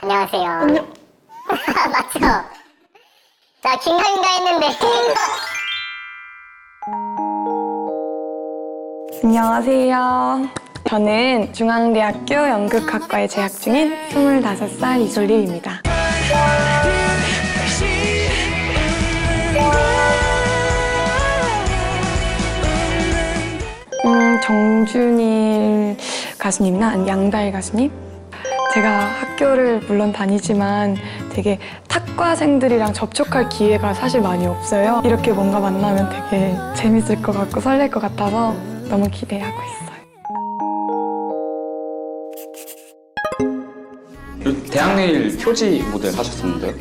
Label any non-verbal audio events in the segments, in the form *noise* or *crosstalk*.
안녕하세요. *laughs* 맞죠? 자, 긴가민가 했는데. 안녕하세요. 저는 중앙대학교 연극학과에 재학 중인 25살 이솔리입니다. 음, 정준일 가수님이나 양다일 가수님? 제가 학교를 물론 다니지만 되게 탁과생들이랑 접촉할 기회가 사실 많이 없어요. 이렇게 뭔가 만나면 되게 재밌을 것 같고 설렐 것 같아서 너무 기대하고 있어요. 대학내일 표지 모델 하셨었는데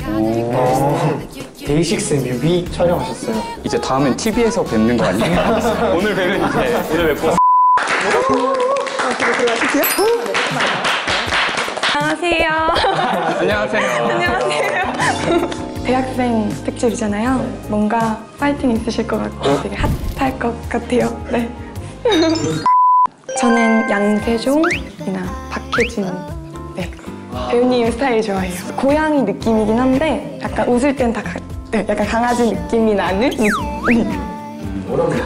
데이식스 뮤비 촬영하셨어요. 이제 다음엔 TV에서 뵙는 거 아니에요? *laughs* 오늘 뵈면 이제 오늘 뵙고 안녕하세요. 안녕하세요. 안녕하세요. 대학생 특집이잖아요. 뭔가 파이팅 있으실 것 같고 되게 핫할 것 같아요. 네. 저는 양세종이나 박혜진 네. 배우님 스타일 좋아해요. 고양이 느낌이긴 한데 약간 웃을 땐다 네, 약간 강아지 느낌이 나는 느- 네. 죄송해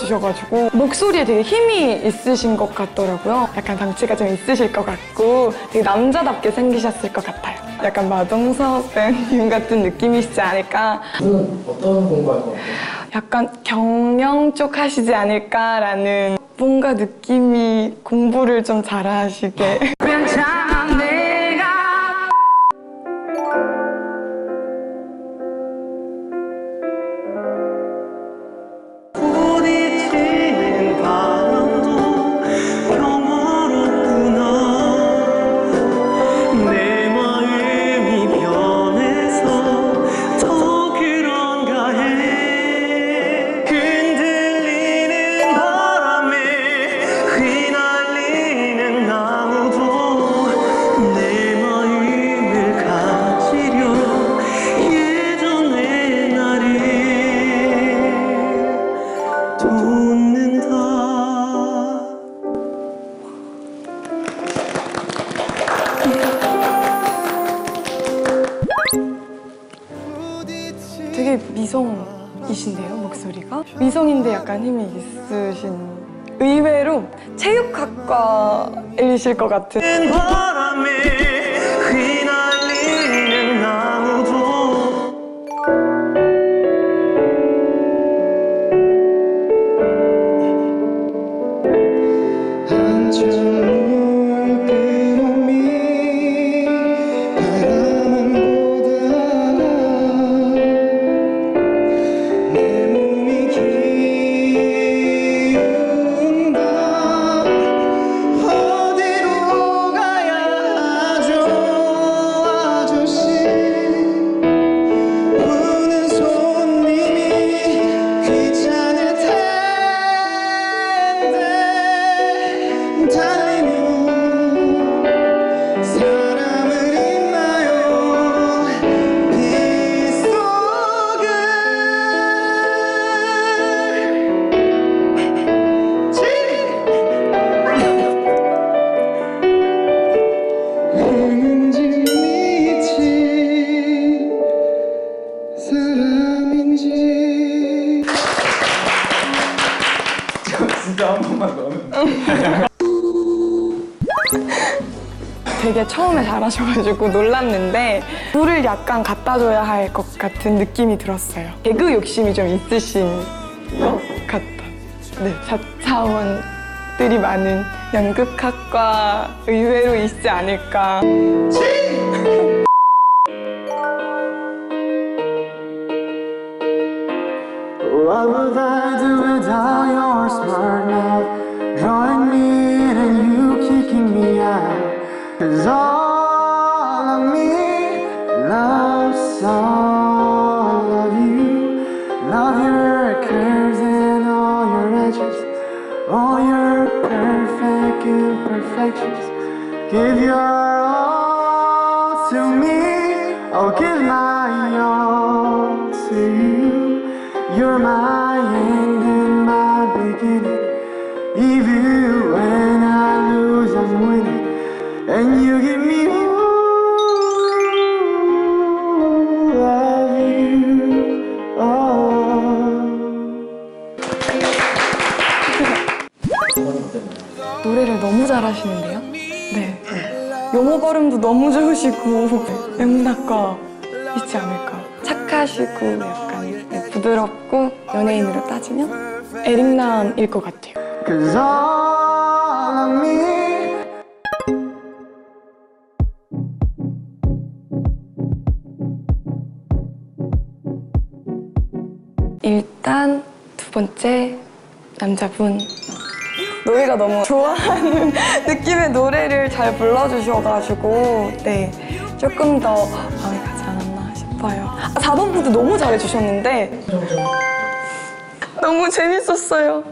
노래를 불러주셔가지고 목소리에 되게 힘이 있으신 것 같더라고요. 약간 덩치가 좀 있으실 것 같고 되게 남자답게 생기셨을 것 같아요. 약간 마동석 배우님 같은 느낌이시지 않을까. 어떤 공부할 것 같아요? 약간 경영 쪽 하시지 않을까라는 뭔가 느낌이 공부를 좀 잘하시게. 괜찮아 되게 미성이신데요, 목소리가? 미성인데 약간 힘이 있으신. 의외로 체육학과이실 것 같은. 진짜 한 번만 더 하면 *laughs* 되게 처음에 잘하셔가지고 놀랐는데 물을 약간 갖다 줘야 할 것 같은 느낌이 들었어요. 개그 욕심이 좀 있으신 것 같다 네, 사차원들이 많은 연극학과 의외로 있지 않을까. *laughs* could tell you're smart now Drawing me in and you kicking me out. Cause all of me loves all of you. Love your curves and all your edges. All your perfect imperfections. Give your all to me. I'll give my all to you. You're my 잘하시는데요? 네. 영어 발음도 너무 좋으시고 영문학과 있지 않을까. 착하시고 약간 네, 부드럽고 연예인으로 따지면 에릭남일 것 같아요. Me 일단 두 번째 남자분 노래가 너무 좋아하는 *laughs* 느낌의 노래를 잘 불러주셔가지고 네 조금 더 마음에 가지 않았나 싶어요. 아, 4번 분도 너무 잘해주셨는데 너무 재밌었어요.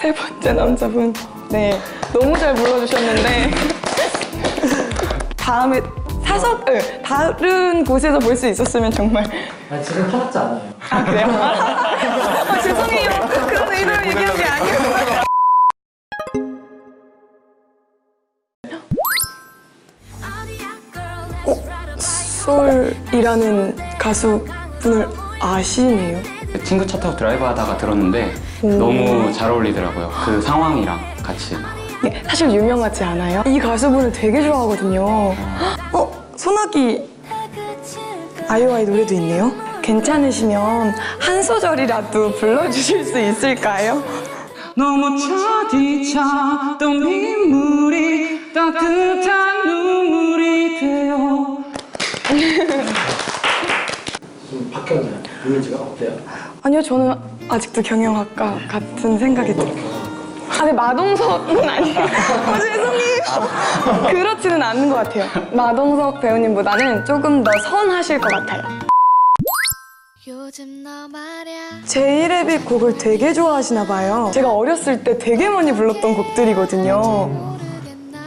세 번째 남자분 네 너무 잘 불러주셨는데 *laughs* 다음에 사석을 다른 곳에서 볼 수 있었으면 정말 아 지금 타락자 아니에요. 아 그래요? *laughs* 아, 죄송해요. 그런 의도를 얘기한 게 아니었어요. 솔이라는 가수분을 아시네요? 친구 차 타고 드라이브 하다가 들었는데 너무 잘 어울리더라고요. 그 상황이랑 같이. 네, 사실 유명하지 않아요. 이 가수분을 되게 좋아하거든요. 어? 소나기 아이오아이 노래도 있네요. 괜찮으시면 한 소절이라도 불러주실 수 있을까요? 너무 차디찼던 이미지가 어때요? 아니요, 저는 아직도 경영학과 같은 생각이 들어요. 아, 네, 마동석은 아니에요. *laughs* 아, 죄송해요. 그렇지는 않은 것 같아요. 마동석 배우님보다는 조금 더 선하실 것 같아요. 요즘 너 말야 제이레빗 곡을 되게 좋아하시나 봐요. 제가 어렸을 때 되게 많이 불렀던 곡들이거든요.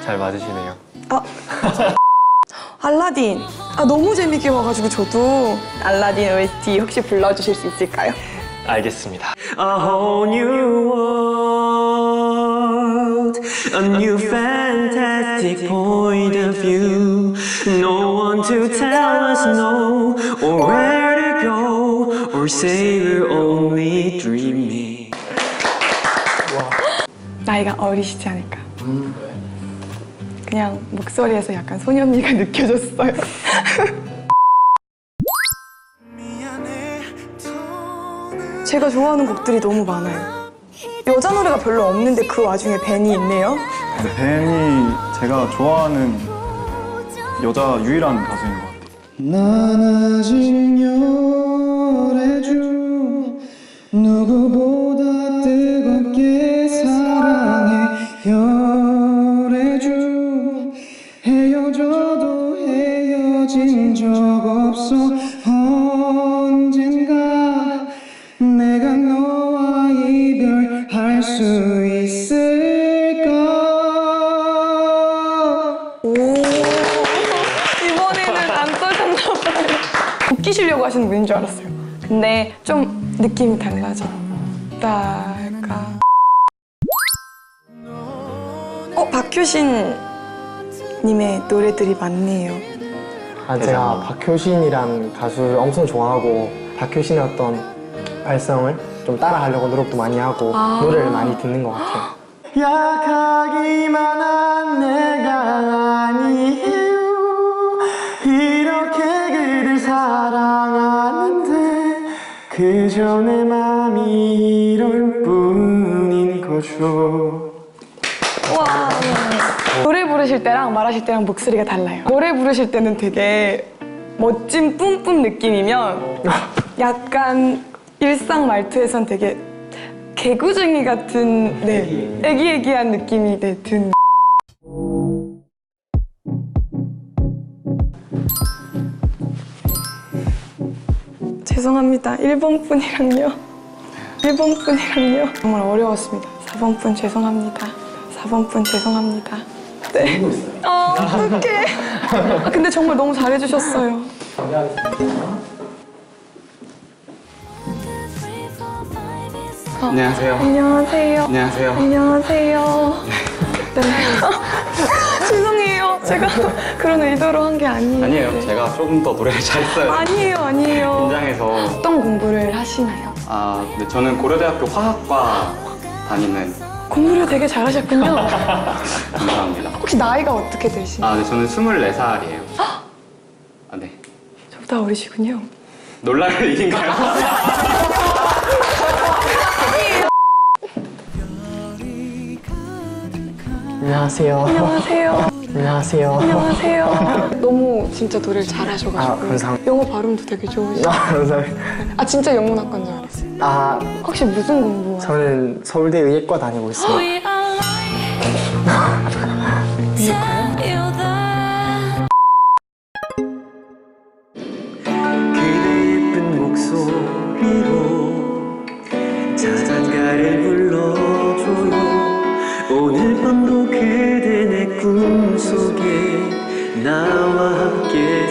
잘 맞으시네요. 아, *laughs* 알라딘. 아, 너무 재밌게 봐가지고 저도 알라딘 OST 혹시 불러주실 수 있을까요? 알겠습니다. A whole new world, a new fantastic point of view. No one to tell us no, or where to go, or say we're only dreaming. 나이가 어리시지 않을까. 그냥 목소리에서 약간 소년미가 *laughs* 느껴졌어요. 제가 좋아하는 곡들이 너무 많아요. 여자 노래가 별로 없는데 그 와중에 벤이 있네요. 근데 벤이 제가 좋아하는 여자 유일한 가수인 것 같아요. 웃기시려고 하시는 분인 줄 알았어요. 근데 좀 느낌이 달라져. 딸까. 어 박효신 님의 노래들이 많네요. 아 제가 박효신이란 가수를 엄청 좋아하고 박효신의 어떤 발성을 좀 따라하려고 노력도 많이 하고 아. 노래를 많이 듣는 것 같아요. *gasps* 약하기만 한 내가 그저 내 맘이 이럴 뿐인 거죠 와 노래 부르실 때랑 말하실 때랑 목소리가 달라요. 노래 부르실 때는 되게 멋진 뿜뿜 느낌이면 약간 일상 말투에선 되게 개구쟁이 같은 네 애기애기한 느낌이 네, 든. 죄송합니다. 1번 분이랑요. 1번 분이랑요. 정말 어려웠습니다. 4번 분 죄송합니다. 4번 분 죄송합니다. 네. 어, 어떡해. 아, 근데 정말 너무 잘해주셨어요. 안녕하세요. 안녕하세요. 안녕하세요. 안녕하세요. 네. 제가 *laughs* 그런 의도로 한 게 아니에요. 아니에요. 제가 조금 더 노래를 잘했어요. 아니에요, 아니에요. 긴장해서. 어떤 공부를 하시나요? 아, 네, 저는 고려대학교 화학과 다니는 공부를 되게 잘하셨군요. *laughs* 감사합니다. 혹시 나이가 어떻게 되시나요? 아, 네, 저는 24살이에요. 아, 네. 저보다 어리시군요. 놀랄 일인가요? *laughs* 안녕하세요. 안녕하세요. 안녕하세요. 안녕하세요. 너무 진짜 노래를 잘하셔가지고 아, 감사합니다. 영어 발음도 되게 좋으시고 아, 감사합니다. 아 진짜 영문학과인 줄 알았어요. 아, 혹시 무슨 공부? 저는 서울대 의예과 다니고 있습니다. 그대 *laughs* 예쁜 목소리로 자장가를 나와 함께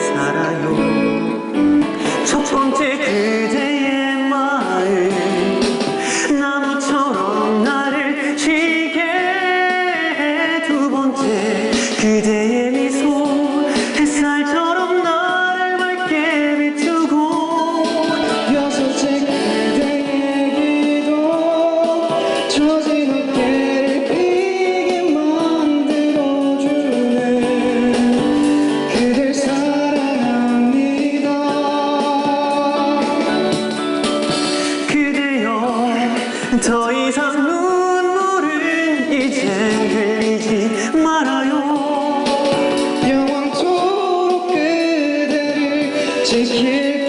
그대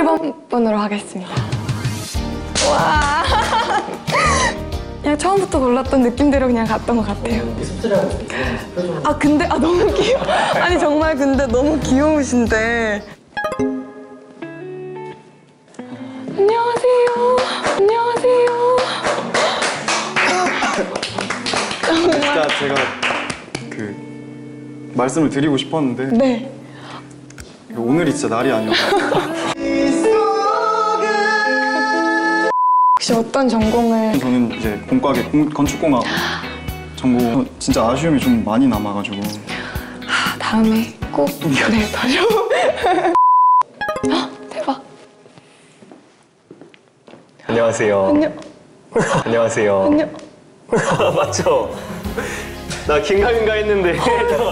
1번 분으로 하겠습니다. 와. *laughs* 그냥 처음부터 골랐던 느낌대로 그냥 갔던 것 같아요. 아 근데 아 너무 귀여. *laughs* 아니 정말 근데 너무 귀여우신데. 안녕하세요. 안녕하세요. 진짜 제가 그 말씀을 드리고 싶었는데 네. 오늘이 진짜 날이 아니어서 *laughs* 혹시 어떤 전공을 저는 이제 공과계 공- 건축공학 전공 진짜 아쉬움이 좀 많이 남아가지고 아, 다음에 꼭 네, 다시 *laughs* 헉, 대박. 안녕하세요. 안녕. 안녕하세요. 안녕. *laughs* 맞죠? 나 긴가민가 했는데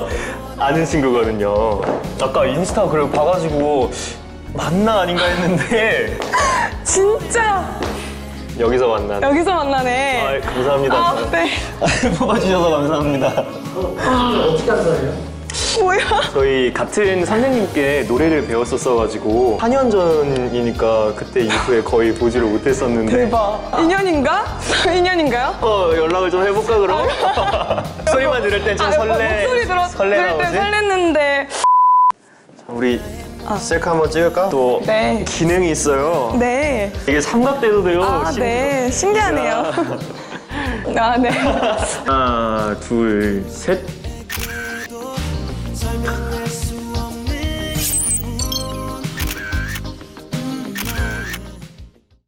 *laughs* 아는 친구거든요. 아까 인스타 그걸 봐가지고 맞나 아닌가 했는데 진짜 여기서 만난. 여기서 만나네. 아, 감사합니다. 아, 네. *laughs* 뽑아주셔서 감사합니다. 뭐야? 저희 같은 선생님께 노래를 배웠었어가지고 4년 전이니까 그때 이후에 거의 보지를 못했었는데 대박. 인연인가? *laughs* 인연인가요? 어, 연락을 좀 해볼까 그럼? *laughs* 소리만 들을 땐좀 아, 설레 목소리 들었 설레나 들을 때? 설렜는데. 우리 셀카 한번 찍을까? 또 네. 기능이 있어요. 네. 이게 삼각대도 돼요. 아, 네. 신기하네요. 아, 네. 하나, 둘, 셋.